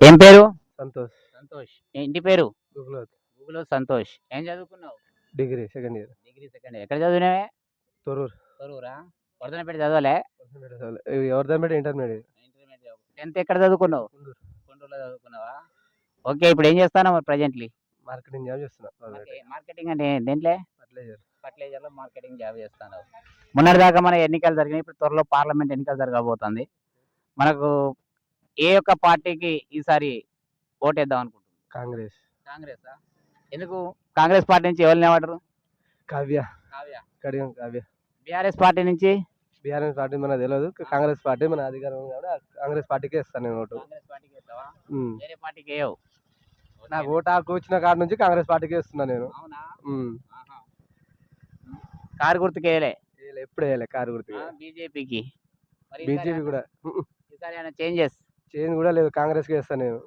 ఏం పేరు? సంతోష్. సంతోష్. ఇంటి పేరు? గుగ్లోత్ గూగుల్ సంతోష్. ఏం చదువుకున్నావు? Degree second year. Degree second ఎక్కడ చదివినావే? తొరూరు. తొరూరా? వర్ధనపేట చదవలే? ఎవరిదాని పెట్టి ఇంటర్మీడియట్. ఇంటర్మీడియట్ టెన్త్ ఎక్కడ చదువుకున్నావు? కొండూరులో చదువుకున్నావా? ఓకే ఇప్పుడు ఏం చేస్తాను ప్రజెంట్లీ? మార్కెటింగ్ జాబ్ చేస్తున్నా. మార్కెటింగ్ అంటే దేంట్లో? ఫర్టిలైజర్. ఫర్టిలైజర్లో మార్కెటింగ్ జాబ్ చేస్తాను మొన్నటిదాకా మన ఎన్నికలు జరిగినాయి. ఇప్పుడు త్వరలో పార్లమెంట్ ఎన్నికలు జరగబోతుంది. మనకు ఏ ఒక్క పార్టీకి ఈసారి ఓటేద్దాం అనుకుంటున్నాం కాంగ్రెస్. కాంగ్రెస్? ఎందుకు? కాంగ్రెస్ పార్టీ నుంచి ఎవరిని ఏమంటారు? కావ్య. కావ్య. కడియం కావ్య. బీఆర్ఎస్ పార్టీ నుంచి? బీఆర్ఎస్ పార్టీ మనకు తెలియదు కాంగ్రెస్ పార్టీ మన అధికారం ఉంది కాబట్టి కాంగ్రెస్ పార్టీకే ఇస్తాను నేను ఓటు. కాంగ్రెస్ పార్టీకి వేస్తావా ఉమ్. వేరే పార్టీకి వేయవు. నాకు ఓటు హక్కు వచ్చిన కాడ నుంచి కాంగ్రెస్ పార్టీకే ఇస్తున్నా నేను. అవునా? ఉమ్. ఆహా. కారు గుర్తుకు వేయలే? వేయలే, ఎప్పుడు వేయలే కారు గుర్తుగా బీజేపీకి. బీజేపీ కూడా. ఈసారి ఏమైనా చేంజెస్? చేంజ్ కూడా లేదు కాంగ్రెస్కే ఇస్తాను నేను.